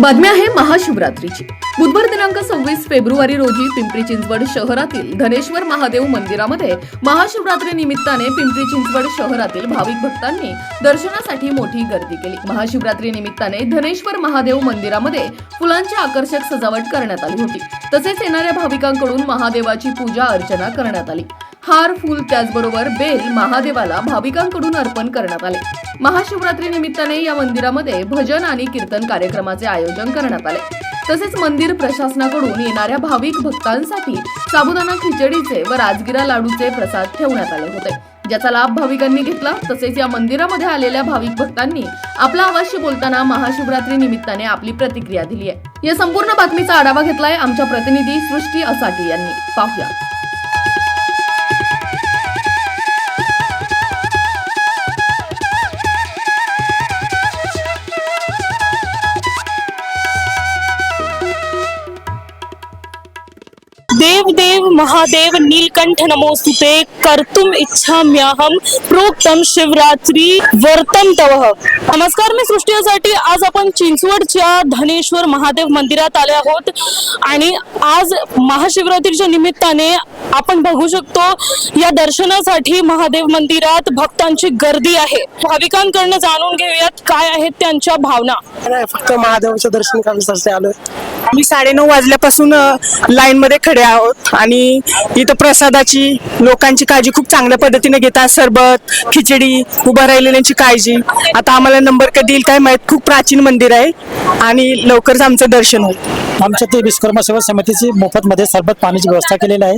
बातमी आहे महाशिवरात्रीची. बुधवार दिनांक सव्वीस फेब्रुवारी रोजी पिंपरी चिंचवड शहरातील धनेश्वर महादेव मंदिरामध्ये महाशिवरात्री निमित्ताने पिंपरी चिंचवड शहरातील भाविक भक्तांनी दर्शनासाठी मोठी गर्दी केली. महाशिवरात्री निमित्ताने धनेश्वर महादेव मंदिरामध्ये फुलांची आकर्षक सजावट करण्यात आली होती. तसेच येणाऱ्या भाविकांकडून महादेवाची पूजा अर्चना करण्यात आली. हार फूल त्याचबरोबर बेल महादेवाला भाविकांकडून अर्पण करण्यात आले. महाशिवरात्री निमित्ताने या मंदिरामध्ये भजन आणि कीर्तन कार्यक्रमाचे आयोजन करण्यात आले. तसेच मंदिर प्रशासनाकडून येणाऱ्या भाविक भक्तांसाठी साबुदाणा खिचडीचे व राजगिरा लाडूचे प्रसाद ठेवण्यात आले होते. ज्याचा लाभ भाविकांनी घेतला तसेच या मंदिरामध्ये आलेल्या भाविक भक्तांनी आपला आवाजशी बोलताना महाशिवरात्री निमित्ताने आपली प्रतिक्रिया दिली आहे या संपूर्ण बातमीचा आढावा घेतलाय आमच्या प्रतिनिधी सृष्टी असाटी यांनी. पाहूया. महादेव नीलकंठ नमोस्तुते कर्तुम इच्छाम्याहम प्रोक्तम शिवरात्री वर्तम तव। नमस्कार मी सृष्टीसाठी आज आपण चिंचवडच्या धनेश्वर महादेव मंदिरात आले आहोत आणि आज महाशिवरात्रीच्या निमित्ताने आपण बघू शकतो या दर्शनासाठी महादेव मंदिरात भक्तांची गर्दी आहे. भाविकांकडनं जाणून घेऊयात काय आहेत त्यांच्या भावना? फक्त महादेवाचं दर्शन करण्यासाठी आलोय. आम्ही साडेनऊ वाजल्यापासून लाईन मध्ये खडे आहोत. आणि इथं प्रसादाची लोकांची काळजी खूप चांगल्या पद्धतीने घेतात. सरबत खिचडी उभं राहिलेल्यांची काळजी. आता आम्हाला नंबर कधी येईल काय माहीत? खूप प्राचीन मंदिर आहे. आणि लवकरच आमचं दर्शन होईल. आमच्या ते विश्वकर्मा सेवा समितीची मोफत मध्ये सरबत पाण्याची व्यवस्था केलेली आहे.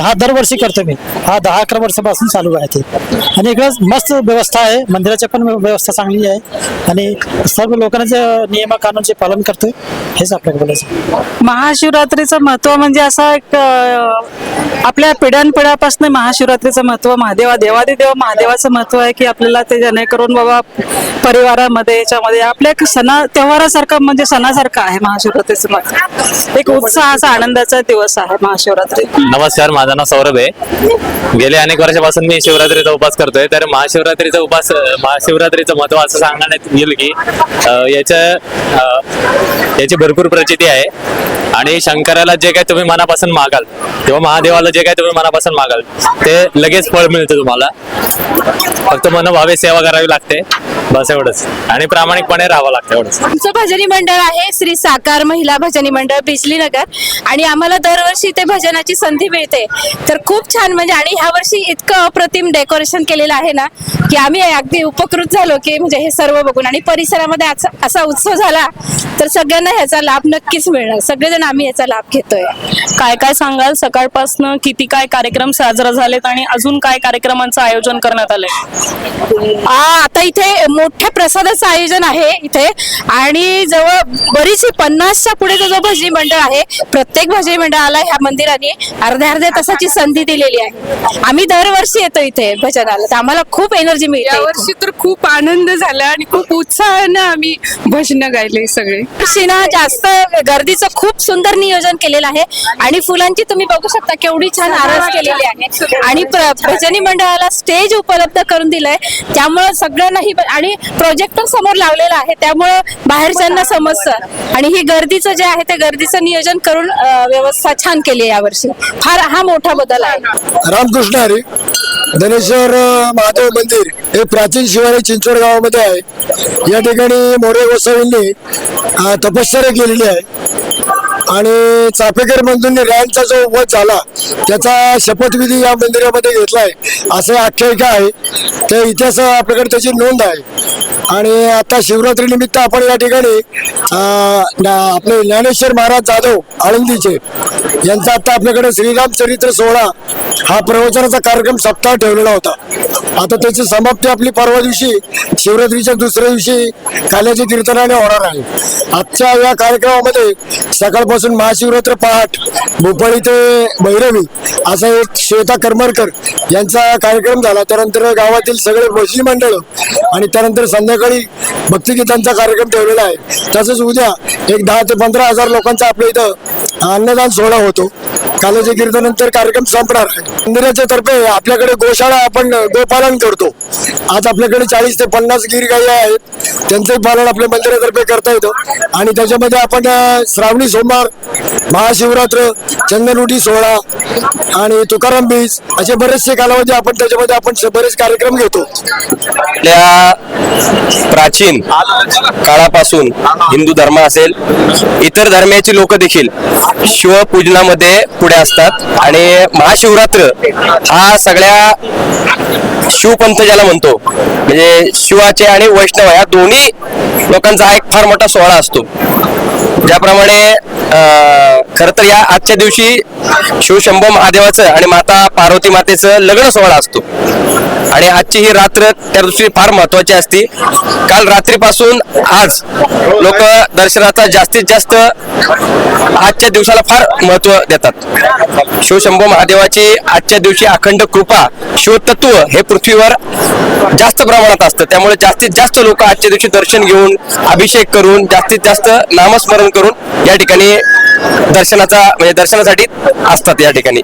हा दरवर्षी करतो मी. हा दहा अकरा वर्षापासून चालू आहे ते. आणि इकडं मस्त व्यवस्था आहे. मंदिराची पण व्यवस्था चांगली आहे. आणि सर्व लोकांचं नियम कानूनचे पालन करतोय हेच आपल्याला बोलायचं महाशिवरात्रीचं महत्त्व म्हणजे असं एक आपल्या पिढ्यानपिढ्यापासून महाशिवरात्रीचं महत्त्व महादेवा देवादिदेव महादेवाचं महत्त्व आहे की आपल्याला ते जेणेकरून बाबा परिवारामध्ये याच्यामध्ये आपल्या एक सणा तेव्हारासारखं म्हणजे सणासारखं आहे महाशिवरात्रीचं महत्त्व एक उत्साहाचा आनंदाचा दिवस आहे महाशिवरात्री. नमस्कार माझं नाव सौरभ आहे. गेल्या अनेक वर्षापासून मी शिवरात्रीचा उपास करतोय तर महाशिवरात्रीचा उपास महाशिवरात्रीचं महत्त्व असं सांगण्यात येईल की याच्या याची भरपूर प्रचिती आहे. आणि शंकराला जे काही तुम्ही मनापासून मागाल किंवा महादेवाला जे काही तुम्ही मनापासून मागाल ते लगेच फळ मिळतं तुम्हाला. फक्त मनोभावे सेवा करावी लागते. बस एवढंच. आणि प्रामाणिकपणे राहावं लागतं एवढंच. आमचं भजनी मंडळ आहे श्री साकार महिला भजनी मंडळ बिजली नगर. आणि आम्हाला दरवर्षी ते भजनाची संधी मिळते. तर खूप छान म्हणजे आणि ह्या वर्षी इतकं अप्रतिम डेकोरेशन केलेलं आहे ना की आम्ही अगदी उपकृत झालो की म्हणजे हे सर्व बघून. आणि परिसरामध्ये असा- उत्सव झाला तर सगळ्यांना ह्याचा लाभ नक्की नक्कीच मिळणार. सगळेजण आम्ही याचा लाभ घेतोय. काय काय सांगाल? सकाळपासनं किती काय कार्यक्रम साजरा झालेत आणि अजून काय कार्यक्रमांचं आयोजन करण्यात आलंय? आ, आता इथे मोठ्या प्रसादाचं आयोजन आहे इथे. आणि जवळ बरीच पन्नासच्या पुढे जो भजनी मंडळ आहे. प्रत्येक भजनी मंडळाला ह्या मंदिराने अर्ध्या अर्ध्या तासाची संधी दिलेली आहे. आम्ही दरवर्षी येतो इथे भजनाला. तर आम्हाला खूप एनर्जी मिळते यावर्षी तर खूप आनंद झाला आणि खूप उत्साहानं आम्ही भजन गायले सगळे. यावर्षी ना जास्त गर्दीचं खूप सुंदर नियोजन केलेलं आहे. आणि फुलांची तुम्ही बघू शकता केवढी छान आरस केलेली आहे. आणि भजनी मंडळाला स्टेज उपलब्ध करून दिलंय. त्यामुळं सगळ्यांनाही आणि प्रोजेक्टर समोर लावलेलं आहे. त्यामुळं बाहेरच्यांना समजतं. आणि ही गर्दीचं जे आहे ते गर्दीचं नियोजन करून व्यवस्था छान केली आहे यावर्षी. फार हा मोठा बदल आहे. रामकृष्ण हरी. धनेश्वर महादेव मंदिर हे प्राचीन शिवालय चिंचवड गावामध्ये आहे. या ठिकाणी मोरे गोसावींनी तपश्चर्या केलेली आहे. आणि चाफेकर बंधूंनी रॅनचा जो वध झाला त्याचा शपथविधी या मंदिरामध्ये घेतलाय असं आख्यायिका आहे. त्या इतिहास आपल्याकडे त्याची नोंद आहे आणि आता शिवरात्री निमित्त आपण या ठिकाणी आपले ज्ञानेश्वर महाराज जाधव आळंदीचे यांचा आता आपल्याकडे श्रीराम चरित्र सोहळा हा प्रवचनाचा कार्यक्रम सप्ताह ठेवलेला होता. आता त्याची समाप्ती आपली परवा दिवशी शिवरात्रीच्या दुसऱ्या दिवशी काल्याच्या कीर्तनाने होणार आहे. आजच्या या कार्यक्रमामध्ये सकाळपासून महाशिवरात्र पहाट भोपाळी ते भैरवी असा एक श्वेता करमरकर यांचा कार्यक्रम झाला. त्यानंतर गावातील सगळे भजनी मंडळ आणि त्यानंतर संध्याकाळी भक्तिगीतांचा कार्यक्रम ठेवलेला आहे. तसंच उद्या एक दहा ते पंधरा हजार लोकांचा आपल्या इथं अन्नदान सोहळा होतो. कालोजी कीर्तनानंतर कार्यक्रम संपणार. मंदिराच्या तर्फे आपल्याकडे गोशाळा आपण गोपालन करतो. आज आपल्याकडे चाळीस ते पन्नास गिर गाई आहेत. त्यांचंही पालन आपल्या मंदिरातर्फे करता येतं. आणि त्याच्यामध्ये आपण श्रावणी सोमवार महाशिवरात्र चंदनउटी सोहळा आणि तुकाराम बीज असे बरेचसे कालावधी आपण त्याच्यामध्ये आपण बरेच कार्यक्रम घेतो. आपल्या प्राचीन काळापासून हिंदू धर्म असेल इतर धर्माचे लोक देखील शिवपूजनामध्ये पुढे असतात. आणि महाशिवरात्र हा सगळ्या शिवपंथ ज्याला म्हणतो म्हणजे शिवाचे आणि वैष्णव या दोन्ही लोकांचा हा एक फार मोठा सोहळा असतो. ज्याप्रमाणे खर तर या आजच्या दिवशी शिवशंभो महादेवाचं आणि माता पार्वती मातेचं लग्न सोहळा असतो. आणि आजची ही रात्र त्या दिवशी फार महत्वाची असते. काल रात्रीपासून आज लोक दर्शनाचा जास्तीत जास्त आजच्या दिवसाला फार महत्त्व देतात. शिवशंभो महादेवाची आजच्या दिवशी अखंड कृपा शिवतत्व हे पृथ्वीवर जास्त प्रमाणात असतं. त्यामुळे जास्तीत जास्त लोक आजच्या दिवशी दर्शन घेऊन अभिषेक करून जास्तीत जास्त नामस्मरण करून या ठिकाणी दर्शनाचा म्हणजे दर्शनासाठी असतात या ठिकाणी.